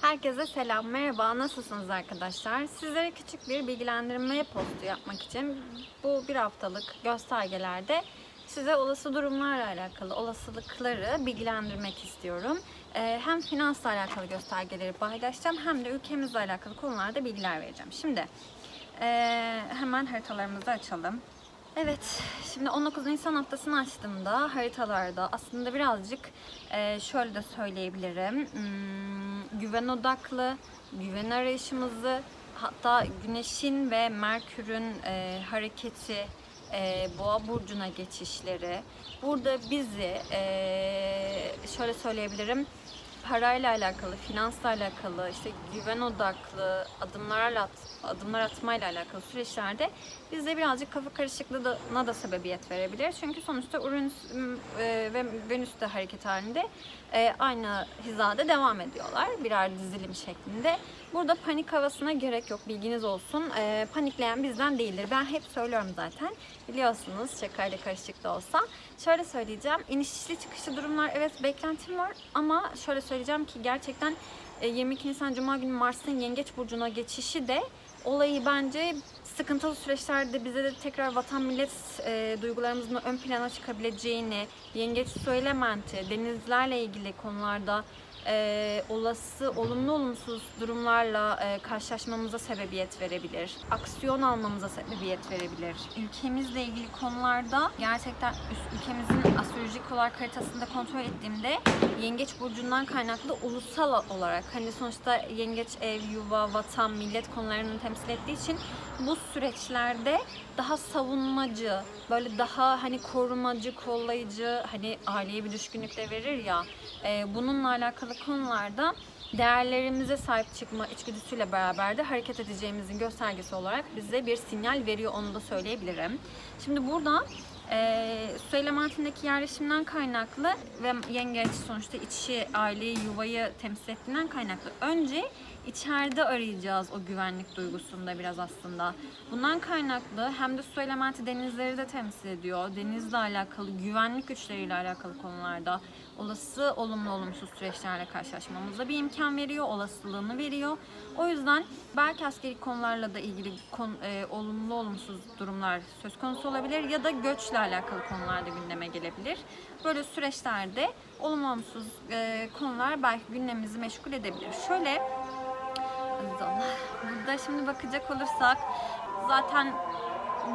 Herkese selam, merhaba, nasılsınız arkadaşlar? Sizlere küçük bir bilgilendirme postu yapmak için bu bir haftalık göstergelerde size olası durumlarla alakalı olasılıkları bilgilendirmek istiyorum. Ee, hem finansla alakalı göstergeleri paylaşacağım hem de ülkemizle alakalı konularda bilgiler vereceğim. Şimdi ee, hemen haritalarımızı açalım. Evet, şimdi 19 Nisan haftasını açtığımda haritalarda aslında birazcık e, şöyle de söyleyebilirim. Hmm, güven odaklı, güven arayışımızı, hatta Güneş'in ve Merkür'ün e, hareketi, e, Boğa burcuna geçişleri burada bizi e, şöyle söyleyebilirim parayla alakalı, finansla alakalı, işte güven odaklı adımlarla at, adımlar atmayla alakalı süreçlerde bize birazcık kafa karışıklığına da sebebiyet verebilir. Çünkü sonuçta Uranüs e, ve Venüs de hareket halinde e, aynı hizada devam ediyorlar birer dizilim şeklinde. Burada panik havasına gerek yok bilginiz olsun. E, panikleyen bizden değildir. Ben hep söylüyorum zaten. Biliyorsunuz şakayla karışık da olsa. Şöyle söyleyeceğim. İnişli çıkışlı durumlar evet beklentim var ama şöyle söyleyeceğim ki gerçekten e, 22 Nisan Cuma günü Mars'ın Yengeç Burcu'na geçişi de olayı bence sıkıntılı süreçlerde bize de tekrar vatan millet e, duygularımızın ön plana çıkabileceğini, yengeç su elementi, denizlerle ilgili konularda e, olası olumlu olumsuz durumlarla e, karşılaşmamıza sebebiyet verebilir. Aksiyon almamıza sebebiyet verebilir. Ülkemizle ilgili konularda gerçekten ülkemizin astrolojik olarak haritasında kontrol ettiğimde Yengeç burcundan kaynaklı ulusal olarak hani sonuçta yengeç ev, yuva, vatan, millet konularını temsil ettiği için bu süreçlerde daha savunmacı, böyle daha hani korumacı, kollayıcı, hani aileye bir düşkünlük de verir ya. e, bununla alakalı konularda değerlerimize sahip çıkma içgüdüsüyle beraber de hareket edeceğimizin göstergesi olarak bize bir sinyal veriyor onu da söyleyebilirim. Şimdi burada e, elementindeki yerleşimden kaynaklı ve yengeç sonuçta içi, aileyi, yuvayı temsil ettiğinden kaynaklı. Önce içeride arayacağız o güvenlik duygusunda biraz aslında. Bundan kaynaklı hem de su elementi denizleri de temsil ediyor. Denizle alakalı, güvenlik güçleriyle alakalı konularda olası olumlu olumsuz süreçlerle karşılaşmamıza bir imkan veriyor, olasılığını veriyor. O yüzden belki askeri konularla da ilgili kon- e, olumlu olumsuz durumlar söz konusu olabilir ya da göçle alakalı konular da gündeme gelebilir. Böyle süreçlerde olumlu olumsuz e, konular belki gündemimizi meşgul edebilir. Şöyle Burada şimdi bakacak olursak zaten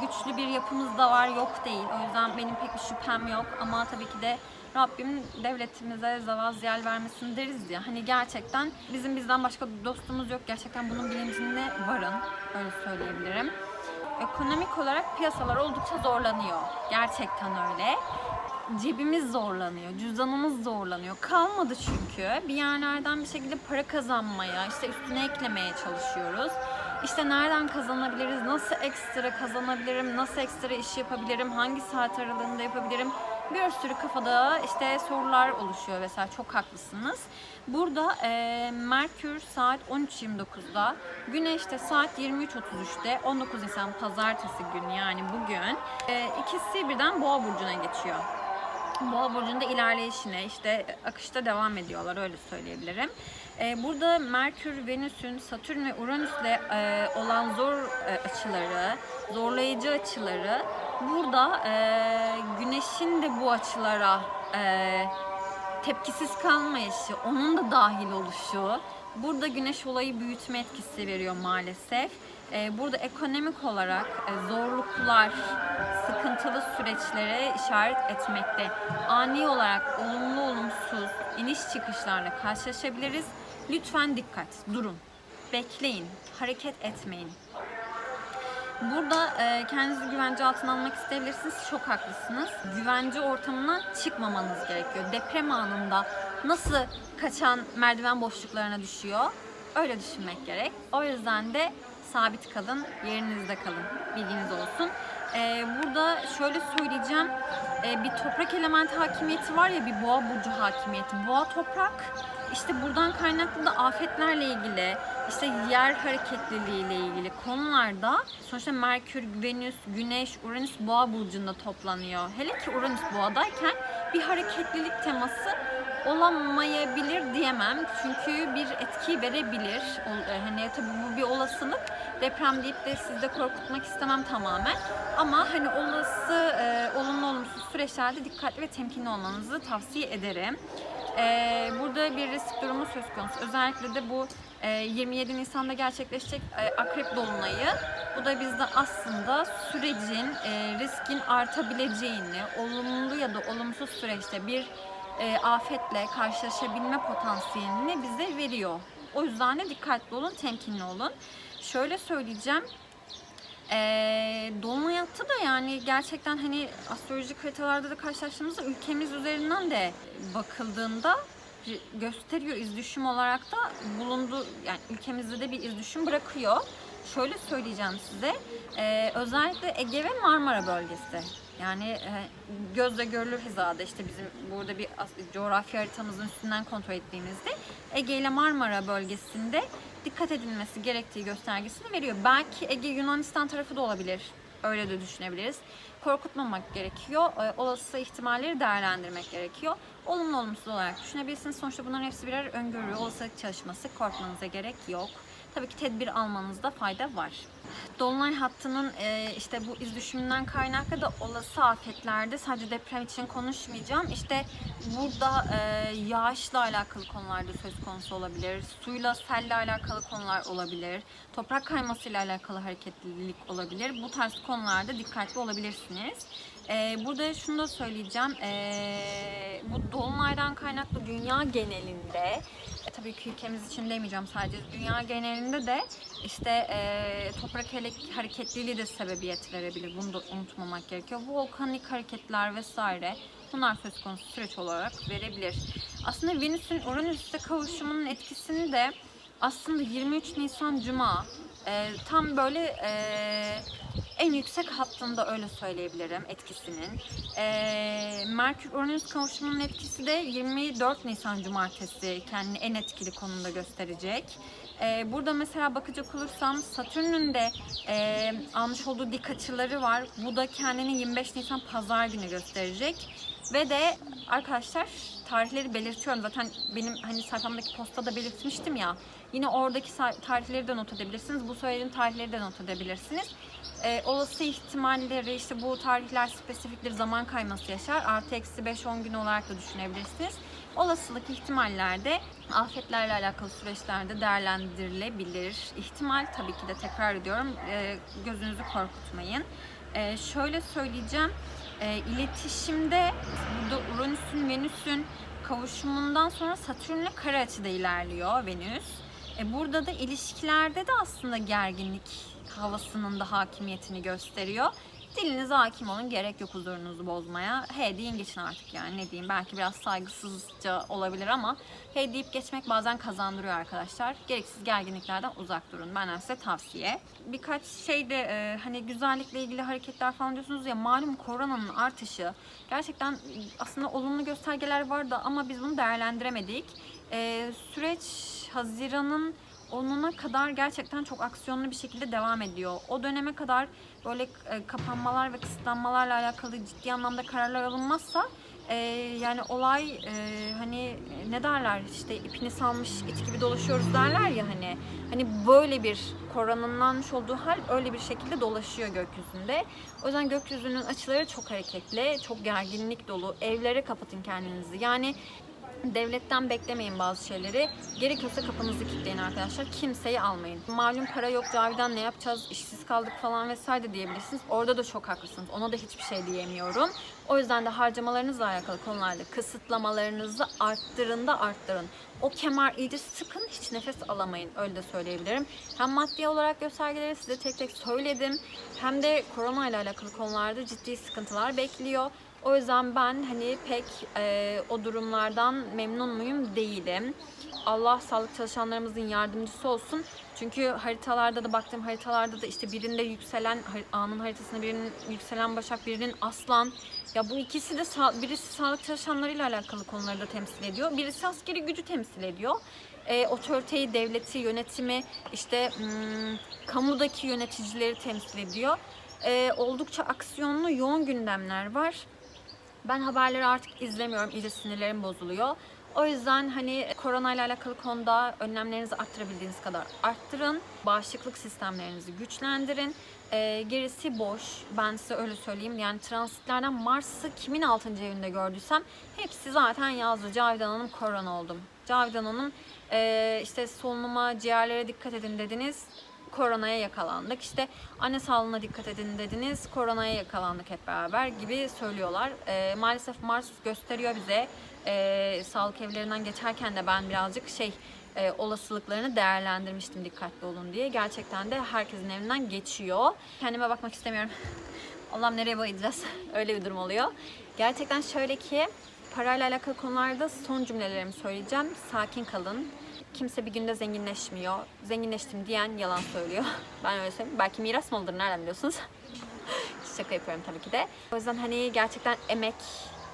güçlü bir yapımız da var yok değil. O yüzden benim pek bir şüphem yok ama tabii ki de Rabbim devletimize zavaz ziyal vermesin deriz ya. Hani gerçekten bizim bizden başka dostumuz yok. Gerçekten bunun bilincinde varın. Öyle söyleyebilirim. Ekonomik olarak piyasalar oldukça zorlanıyor. Gerçekten öyle cebimiz zorlanıyor, cüzdanımız zorlanıyor. Kalmadı çünkü. Bir yerlerden bir şekilde para kazanmaya, işte üstüne eklemeye çalışıyoruz. İşte nereden kazanabiliriz, nasıl ekstra kazanabilirim, nasıl ekstra iş yapabilirim, hangi saat aralığında yapabilirim? Bir sürü kafada işte sorular oluşuyor vesaire. Çok haklısınız. Burada e, Merkür saat 13.29'da, Güneş de saat 23.33'te, 19 Nisan Pazartesi günü yani bugün e, ikisi birden Boğa burcuna geçiyor. Boğa burcunda ilerleyişine işte akışta devam ediyorlar öyle söyleyebilirim. Ee, burada Merkür, Venüs'ün, Satürn ve Uranüs'le e, olan zor e, açıları, zorlayıcı açıları burada e, Güneş'in de bu açılara tepkisiz kalmayışı, onun da dahil oluşu, burada güneş olayı büyütme etkisi veriyor maalesef. Ee, burada ekonomik olarak e, zorluklar, sıkıntılı süreçlere işaret etmekte. Ani olarak olumlu olumsuz iniş çıkışlarla karşılaşabiliriz. Lütfen dikkat, durun, bekleyin, hareket etmeyin. Burada e, kendinizi güvence altına almak isteyebilirsiniz. Çok haklısınız. Güvence ortamından çıkmamanız gerekiyor. Deprem anında nasıl kaçan merdiven boşluklarına düşüyor? Öyle düşünmek gerek. O yüzden de sabit kalın, yerinizde kalın. Bilginiz olsun. E, burada şöyle söyleyeceğim. E, bir toprak elementi hakimiyeti var ya bir boğa burcu hakimiyeti. Boğa toprak işte buradan kaynaklı da afetlerle ilgili, işte yer hareketliliği ile ilgili konularda sonuçta Merkür, Venüs, Güneş, Uranüs boğa burcunda toplanıyor. Hele ki Uranüs boğadayken bir hareketlilik teması olamayabilir diyemem. Çünkü bir etki verebilir. E, Hani tabii bu bir olasılık. Deprem deyip de sizi de korkutmak istemem tamamen. Ama hani olası e, olumlu olumsuz süreçlerde dikkatli ve temkinli olmanızı tavsiye ederim. E, burada bir risk durumu söz konusu. Özellikle de bu e, 27 Nisan'da gerçekleşecek e, akrep dolunayı. Bu da bizde aslında sürecin, e, riskin artabileceğini, olumlu ya da olumsuz süreçte bir e, afetle karşılaşabilme potansiyelini bize veriyor. O yüzden de dikkatli olun, temkinli olun. Şöyle söyleyeceğim. Ee, Dolunay hattı da yani gerçekten hani astrolojik haritalarda da karşılaştığımızda ülkemiz üzerinden de bakıldığında gösteriyor izdüşüm olarak da bulundu yani ülkemizde de bir izdüşüm bırakıyor. Şöyle söyleyeceğim size ee, özellikle Ege ve Marmara bölgesi yani e, gözle görülür hizada işte bizim burada bir coğrafya haritamızın üstünden kontrol ettiğimizde Ege ile Marmara bölgesinde dikkat edilmesi gerektiği göstergesini veriyor. Belki Ege Yunanistan tarafı da olabilir. Öyle de düşünebiliriz. Korkutmamak gerekiyor. E, Olası ihtimalleri değerlendirmek gerekiyor. Olumlu olumsuz olarak düşünebilirsiniz. Sonuçta bunların hepsi birer öngörü, olasılık çalışması. Korkmanıza gerek yok. Tabii ki tedbir almanızda fayda var. Dolunay hattının e, işte bu iz düşümünden kaynaklı da olası afetlerde sadece deprem için konuşmayacağım. İşte burada e, yağışla alakalı konularda söz konusu olabilir. Suyla, selle alakalı konular olabilir. Toprak kaymasıyla alakalı hareketlilik olabilir. Bu tarz konularda dikkatli olabilirsiniz. E, burada şunu da söyleyeceğim. E, bu dolunaydan kaynaklı dünya genelinde e, tabii ki ülkemiz için demeyeceğim sadece dünya genelinde de işte e, toprak hareketliliği de sebebiyet verebilir. Bunu da unutmamak gerekiyor. Bu volkanik hareketler vesaire bunlar söz konusu süreç olarak verebilir. Aslında Venüs'ün Uranüs'te kavuşumunun etkisini de aslında 23 Nisan Cuma e, tam böyle e, en yüksek hattında öyle söyleyebilirim etkisinin. E, Merkür Uranüs kavuşumunun etkisi de 24 Nisan Cumartesi kendini en etkili konumda gösterecek. E, burada mesela bakacak olursam Satürn'ün de e, almış olduğu dik açıları var. Bu da kendini 25 Nisan Pazar günü gösterecek. Ve de arkadaşlar tarihleri belirtiyorum. Zaten benim hani sayfamdaki postada belirtmiştim ya. Yine oradaki tarihleri de not edebilirsiniz. Bu söylediğim tarihleri de not edebilirsiniz. Ee, olası ihtimalleri işte bu tarihler spesifik bir zaman kayması yaşar. Artı eksi 5-10 gün olarak da düşünebilirsiniz. Olasılık ihtimallerde afetlerle alakalı süreçlerde değerlendirilebilir. İhtimal tabii ki de tekrar ediyorum. e, gözünüzü korkutmayın. E, şöyle söyleyeceğim. E, iletişimde burada Uranüs'ün, Venüs'ün kavuşumundan sonra Satürn'le kare açıda ilerliyor Venüs. E, burada da ilişkilerde de aslında gerginlik havasının da hakimiyetini gösteriyor. Dilinize hakim olun. Gerek yok huzurunuzu bozmaya. He deyin geçin artık yani ne diyeyim. Belki biraz saygısızca olabilir ama he deyip geçmek bazen kazandırıyor arkadaşlar. Gereksiz gerginliklerden uzak durun. Benden size tavsiye. Birkaç şey de e, hani güzellikle ilgili hareketler falan diyorsunuz ya malum koronanın artışı gerçekten aslında olumlu göstergeler vardı ama biz bunu değerlendiremedik. E, süreç Haziran'ın onuna kadar gerçekten çok aksiyonlu bir şekilde devam ediyor. O döneme kadar böyle e, kapanmalar ve kısıtlanmalarla alakalı ciddi anlamda kararlar alınmazsa e, yani olay e, hani ne derler işte ipini salmış it gibi dolaşıyoruz derler ya hani hani böyle bir koronanlanmış olduğu hal öyle bir şekilde dolaşıyor gökyüzünde. O yüzden gökyüzünün açıları çok hareketli, çok gerginlik dolu. Evlere kapatın kendinizi. Yani Devletten beklemeyin bazı şeyleri. Gerekiyorsa kapınızı kilitleyin arkadaşlar. Kimseyi almayın. Malum para yok Cavidan ne yapacağız? İşsiz kaldık falan vesaire diyebilirsiniz. Orada da çok haklısınız. Ona da hiçbir şey diyemiyorum. O yüzden de harcamalarınızla alakalı konularda kısıtlamalarınızı arttırın da arttırın. O kemer iyice sıkın hiç nefes alamayın. Öyle de söyleyebilirim. Hem maddi olarak göstergeleri size tek tek söyledim. Hem de korona ile alakalı konularda ciddi sıkıntılar bekliyor. O yüzden ben hani pek e, o durumlardan memnun muyum değilim. Allah sağlık çalışanlarımızın yardımcısı olsun. Çünkü haritalarda da baktığım haritalarda da işte birinde yükselen anın haritasında birinin yükselen başak, birinin aslan. Ya bu ikisi de birisi sağlık çalışanlarıyla alakalı konuları da temsil ediyor. Birisi askeri gücü temsil ediyor. E, otoriteyi, devleti, yönetimi, işte hmm, kamudaki yöneticileri temsil ediyor. E, oldukça aksiyonlu, yoğun gündemler var. Ben haberleri artık izlemiyorum. İyice sinirlerim bozuluyor. O yüzden hani koronayla alakalı konuda önlemlerinizi arttırabildiğiniz kadar arttırın. Bağışıklık sistemlerinizi güçlendirin. Ee, gerisi boş. Ben size öyle söyleyeyim. Yani transitlerden Mars'ı kimin 6. evinde gördüysem hepsi zaten yazdı. Cavidan Hanım korona oldum. Cavidan Hanım e, işte solunuma, ciğerlere dikkat edin dediniz koronaya yakalandık. İşte anne sağlığına dikkat edin dediniz. Koronaya yakalandık hep beraber gibi söylüyorlar. Ee, maalesef Mars gösteriyor bize. Ee, sağlık evlerinden geçerken de ben birazcık şey e, olasılıklarını değerlendirmiştim dikkatli olun diye. Gerçekten de herkesin evinden geçiyor. Kendime bakmak istemiyorum. Allah'ım nereye bayılacağız? Öyle bir durum oluyor. Gerçekten şöyle ki parayla alakalı konularda son cümlelerimi söyleyeceğim. Sakin kalın. Kimse bir günde zenginleşmiyor. Zenginleştim diyen yalan söylüyor. Ben öyle söyleyeyim. Belki miras mı olur nereden biliyorsunuz? Şaka yapıyorum tabii ki de. O yüzden hani gerçekten emek,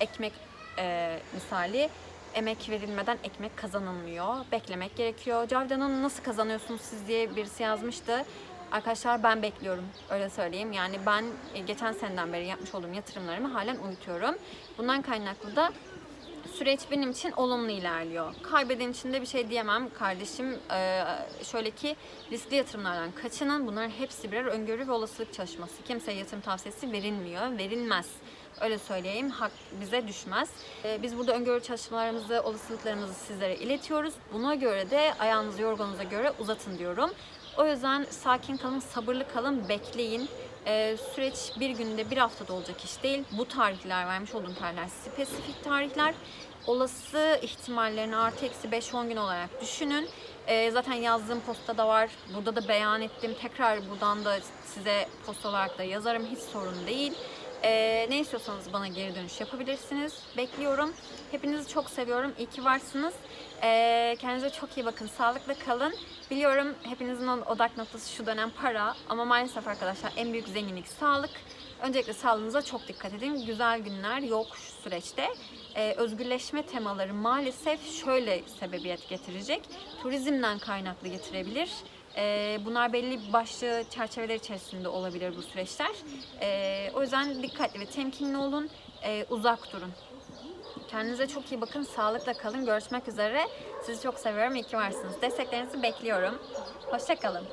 ekmek e, misali emek verilmeden ekmek kazanılmıyor. Beklemek gerekiyor. Cavidan nasıl kazanıyorsunuz siz diye birisi yazmıştı. Arkadaşlar ben bekliyorum öyle söyleyeyim. Yani ben e, geçen seneden beri yapmış olduğum yatırımlarımı halen uyutuyorum. Bundan kaynaklı da süreç benim için olumlu ilerliyor. Kaybeden için de bir şey diyemem kardeşim. Ee, şöyle ki riskli yatırımlardan kaçının. Bunların hepsi birer öngörü ve olasılık çalışması. Kimseye yatırım tavsiyesi verilmiyor, verilmez. Öyle söyleyeyim, hak bize düşmez. Ee, biz burada öngörü çalışmalarımızı, olasılıklarımızı sizlere iletiyoruz. Buna göre de ayağınızı yorganunuza göre uzatın diyorum. O yüzden sakin kalın, sabırlı kalın, bekleyin. Ee, süreç bir günde, bir haftada olacak iş değil. Bu tarihler, vermiş olduğum tarihler spesifik tarihler. Olası ihtimallerini artı eksi 5-10 gün olarak düşünün. Ee, zaten yazdığım postada var. Burada da beyan ettim. Tekrar buradan da size post olarak da yazarım. Hiç sorun değil. Ee, ne istiyorsanız bana geri dönüş yapabilirsiniz. Bekliyorum. Hepinizi çok seviyorum. İyi ki varsınız. Ee, kendinize çok iyi bakın. Sağlıkla kalın. Biliyorum hepinizin odak noktası şu dönem para. Ama maalesef arkadaşlar en büyük zenginlik sağlık. Öncelikle sağlığınıza çok dikkat edin. Güzel günler yok şu süreçte. Ee, özgürleşme temaları maalesef şöyle sebebiyet getirecek. Turizmden kaynaklı getirebilir. Ee, bunlar belli başlı çerçeveler içerisinde olabilir bu süreçler. Ee, o yüzden dikkatli ve temkinli olun. Ee, uzak durun. Kendinize çok iyi bakın. Sağlıkla kalın. Görüşmek üzere. Sizi çok seviyorum. İyi ki varsınız. Desteklerinizi bekliyorum. Hoşçakalın.